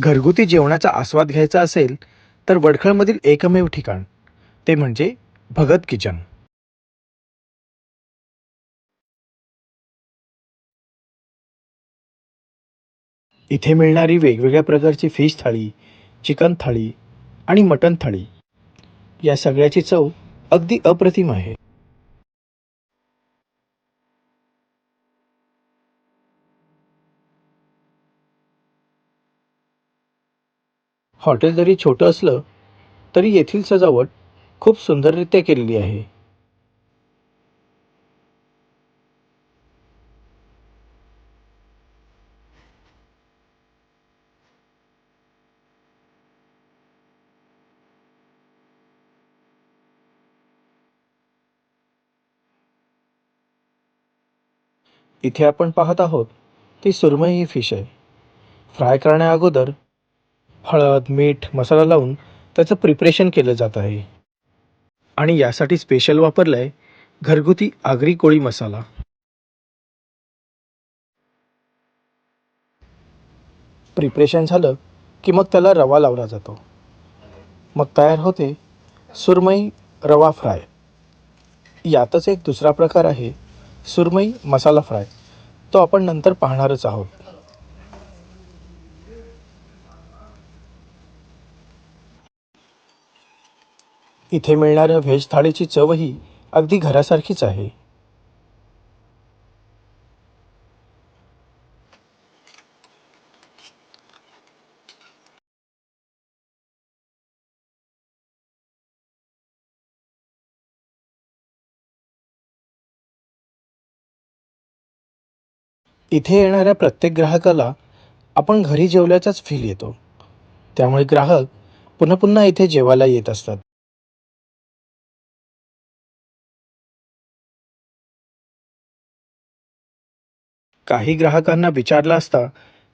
घरगुती जेवणाचा आस्वाद घ्यायचा असेल तर वडखळमधील एकमेव ठिकाण ते म्हणजे भगत किचन. इथे मिळणारी वेगवेगळ्या प्रकारची फिश थाळी चिकन थाळी आणि मटण थाळी या सगळ्याची चव अगदी अप्रतिम आहे. हॉटेल जरी छोटं असलं तरी येथील सजावट खूप सुंदररित्या केलेली आहे. इथे आपण पाहत आहोत ती सुरमई ही फिश आहे. फ्राय करण्या अगोदर हळद मीठ मसाला लावून त्याचं प्रिपरेशन केलं जात आहे. आणि यासाठी स्पेशल वापरलं आहे घरगुती आगरी कोळी मसाला. प्रिपरेशन झालं की मग त्याला रवा लावला जातो. मग तयार होते सुरमई रवा फ्राय. यातच एक दुसरा प्रकार आहे सुरमई मसाला फ्राय. तो आपण नंतर पाहणारच आहोत. इथे मिळणाऱ्या व्हेज थाळीची चवही अगदी घरासारखीच आहे. इथे येणाऱ्या प्रत्येक ग्राहकाला आपण घरी जेवल्याचाच फील येतो. त्यामुळे ग्राहक पुन्हा पुन्हा इथे जेवायला येत असतात. काही ग्राहकांना विचारलं असता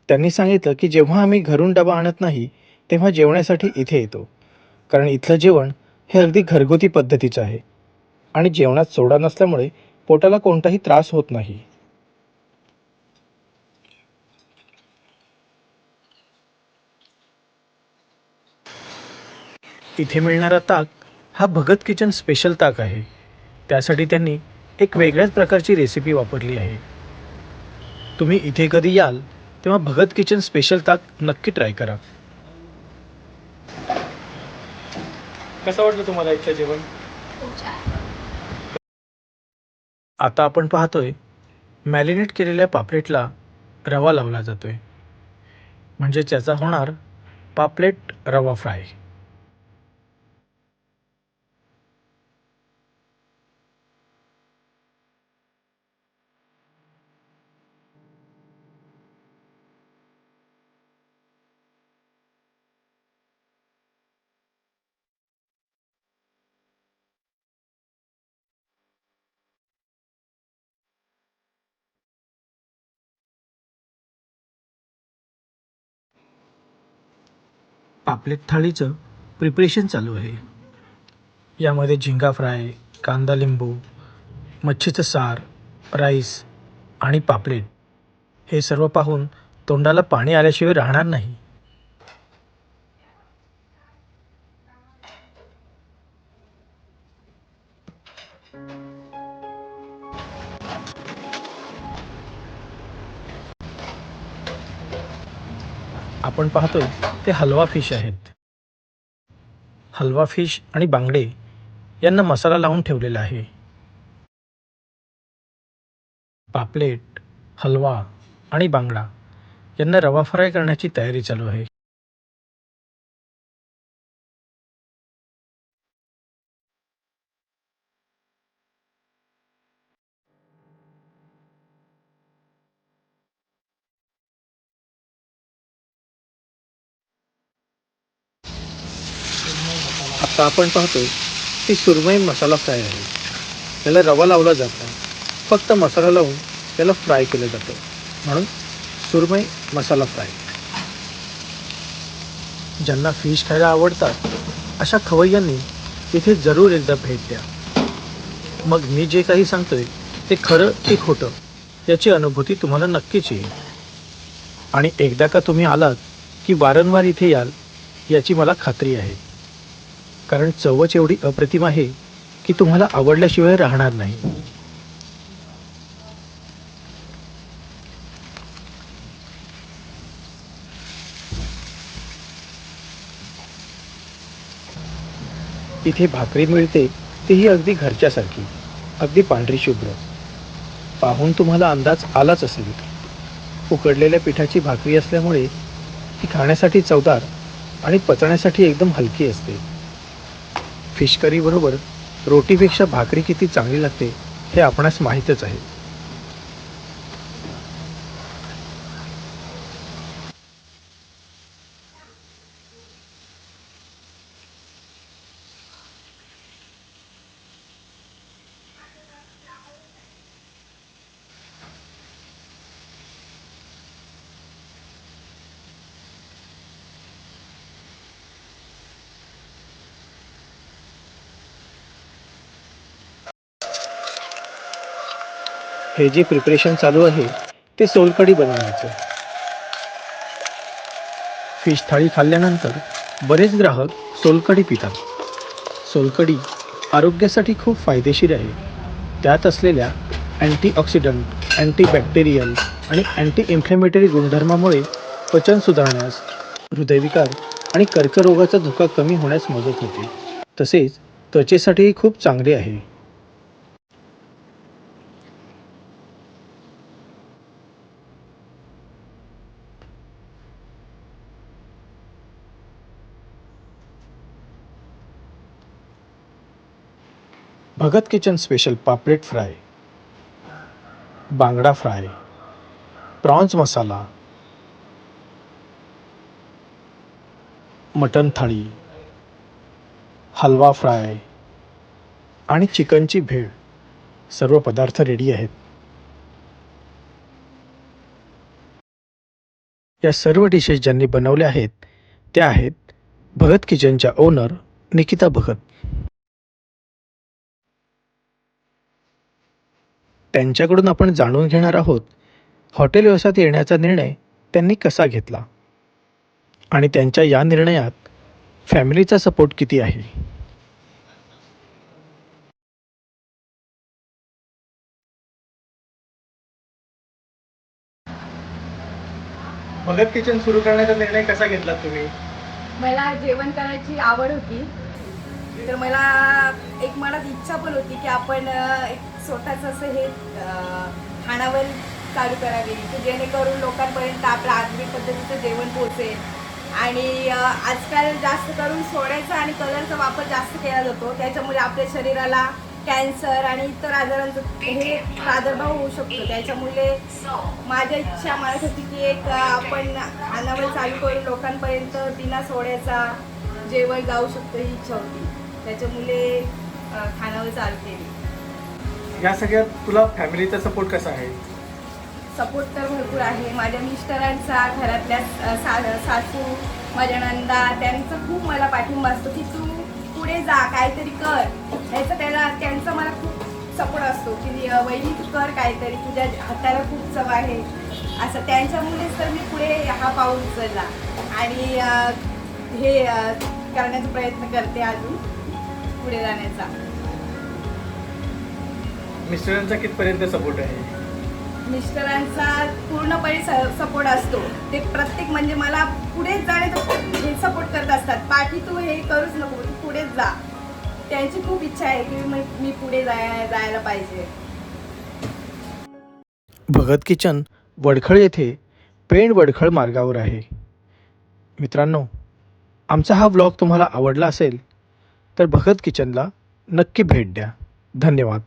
त्यांनी सांगितलं की जेव्हा आम्ही घरून डबा आणत नाही तेव्हा जेवण्यासाठी इथे येतो. कारण इथलं जेवण हे अगदी घरगुती पद्धतीचं आहे. आणि जेवणात सोडा नसल्यामुळे पोटाला कोणताही त्रास होत नाही. इथे मिळणारा ताक हा भगत किचन स्पेशल ताक आहे. त्यासाठी त्यांनी एक वेगळ्याच प्रकारची रेसिपी वापरली आहे. तुम्ही इथे कधी याल तेव्हा भगत किचन स्पेशल ताक नक्की ट्राय करा. कसं वाटलं तुम्हाला इथलं जेवण? आता आपण पाहतोय मॅरिनेट केलेल्या पापलेटला रवा लावला जातोय. म्हणजे त्याचा होणार पापलेट रवा फ्राय. पापलेट थाळीचं प्रिपरेशन चालू आहे. यामध्ये झिंगा फ्राय कांदा लिंबू मच्छीचं सार राईस आणि पापलेट. हे सर्व पाहून तोंडाला पाणी आल्याशिवाय राहणार नाही. आपण पाहतोय ते हलवा फिश आहेत. हलवा फिश आणि बांगडे यांना मसाला लावून ठेवलेला आहे. पापलेट हलवा आणि बांगडा यांना रवा फ्राय करण्याची तयारी चालू आहे. तर आपण पाहतो ती सुरमई मसाला फ्राय आहे. त्याला रवा लावला जात. नाही फक्त मसाला लावून त्याला फ्राय केलं जातं. म्हणून सुरमई मसाला फ्राय. ज्यांना फिश खायला आवडतात अशा खवय्यांनी इथे जरूर एकदा भेट द्या. मग मी जे काही सांगतोय ते खरं ते खोटं याची अनुभूती तुम्हाला नक्कीच येईल. आणि एकदा का तुम्ही आलात की वारंवार इथे याल याची मला खात्री आहे. कारण चवच एवढी अप्रतिम आहे की तुम्हाला आवडल्याशिवाय राहणार नाही. इथे भाकरी मिळते तीही अगदी घरच्यासारखी अगदी पांढरी शुभ्र. पाहून तुम्हाला अंदाज आलाच असेल. उकडलेल्या पिठाची भाकरी असल्यामुळे ती खाण्यासाठी चवदार आणि पचण्यासाठी एकदम हलकी असते. फिश करीबरोबर रोटीपेक्षा भाकरी किती चांगली लागते हे आपणास माहीतच आहे. हे जे प्रिपरेशन चालू आहे ते सोलकढी बनवण्याचं. फिश थाळी खाल्ल्यानंतर बरेच ग्राहक सोलकढी पितात. सोलकढी आरोग्यासाठी खूप फायदेशीर आहे. त्यात असलेल्या अँटीऑक्सिडंट अँटीबॅक्टेरियल आणि अँटी इन्फ्लेमेटरी गुणधर्मामुळे पचन सुधारण्यास हृदयविकार आणि कर्करोगाचा धोका कमी होण्यास मदत होते. तसेच त्वचेसाठीही खूप चांगले आहे. भगत किचन स्पेशल पापलेट फ्राय बांगडा fry prawns masala mutton thali हलवा फ्राय आणि चिकनची भेळ. सर्व पदार्थ रेडी आहेत. या सर्व डिशेस ज्यांनी बनवल्या आहेत त्या आहेत भगत किचनच्या ओनर निकिता भगत. त्यांच्याकडून आपण जाणून घेणार आहोत हॉटेल व्यवसायात येण्याचा निर्णय त्यांनी कसा घेतला? आणि त्यांच्या या निर्णयात फॅमिलीचा सपोर्ट किती आहे? भगत किचन सुरू करण्याचा निर्णय कसा घेतला तुम्ही? मला जेवण करायची आवड होती. तर मला एक मनात इच्छा पण होती की आपण एक स्वतःच असं हे अ, चालू करावी की जेणेकरून लोकांपर्यंत आपलं आधुनिक पद्धतीचं जेवण पोहोचेल. आणि आजकाल जास्त करून सोड्याचा आणि कलरचा वापर जास्त केला जातो. त्याच्यामुळे आपल्या शरीराला कॅन्सर आणि इतर आजारांचं हे प्रादुर्भाव होऊ शकतो. त्याच्यामुळे माझ्या इच्छा मला होती की एक आपण खानावळ चालू करून लोकांपर्यंत बिना सोड्याचा जेवण जाऊ शकतो ही इच्छा होती. त्याच्यामुळे खानावर खानावळ चालू केली. या सगळ्यात तुला फॅमिलीचा सपोर्ट कसा आहे? सपोर्ट तर भरपूर आहे. माझ्या मिस्टरांचा घरातल्या सा सासू माझ्या नंदा त्यांचा खूप मला पाठिंबा असतो की तू पुढे जा काहीतरी कर. याचं त्याला त्यांचा मला खूप सपोर्ट असतो की वहिनी तू कर काहीतरी. तुझ्या हाताला खूप चव आहे. असं. त्यांच्यामुळेच तर मी पुढे हा पाऊल उचलला. आणि हे करण्याचा प्रयत्न करते अजून पुढे जाण्याचा. मिस्टरांचा कितपर्यंत सपोर्ट आहे? मिस्टरांचा पूर्णपणे सपोर्ट असतो. ते प्रत्येक म्हणजे मला पुढे जाण्याचं हे सपोर्ट करत असतात. पाठी तू हे करूच नको तू पुढेच जा. त्यांची खूप इच्छा आहे की मी मी पुढे जाय जायला पाहिजे. भगत किचन वडखळ येथे पेण वडखळ मार्गावर आहे. मित्रांनो आमचा हा व्लॉग तुम्हाला आवडला असेल तर भगत किचनला नक्की भेट द्या. धन्यवाद.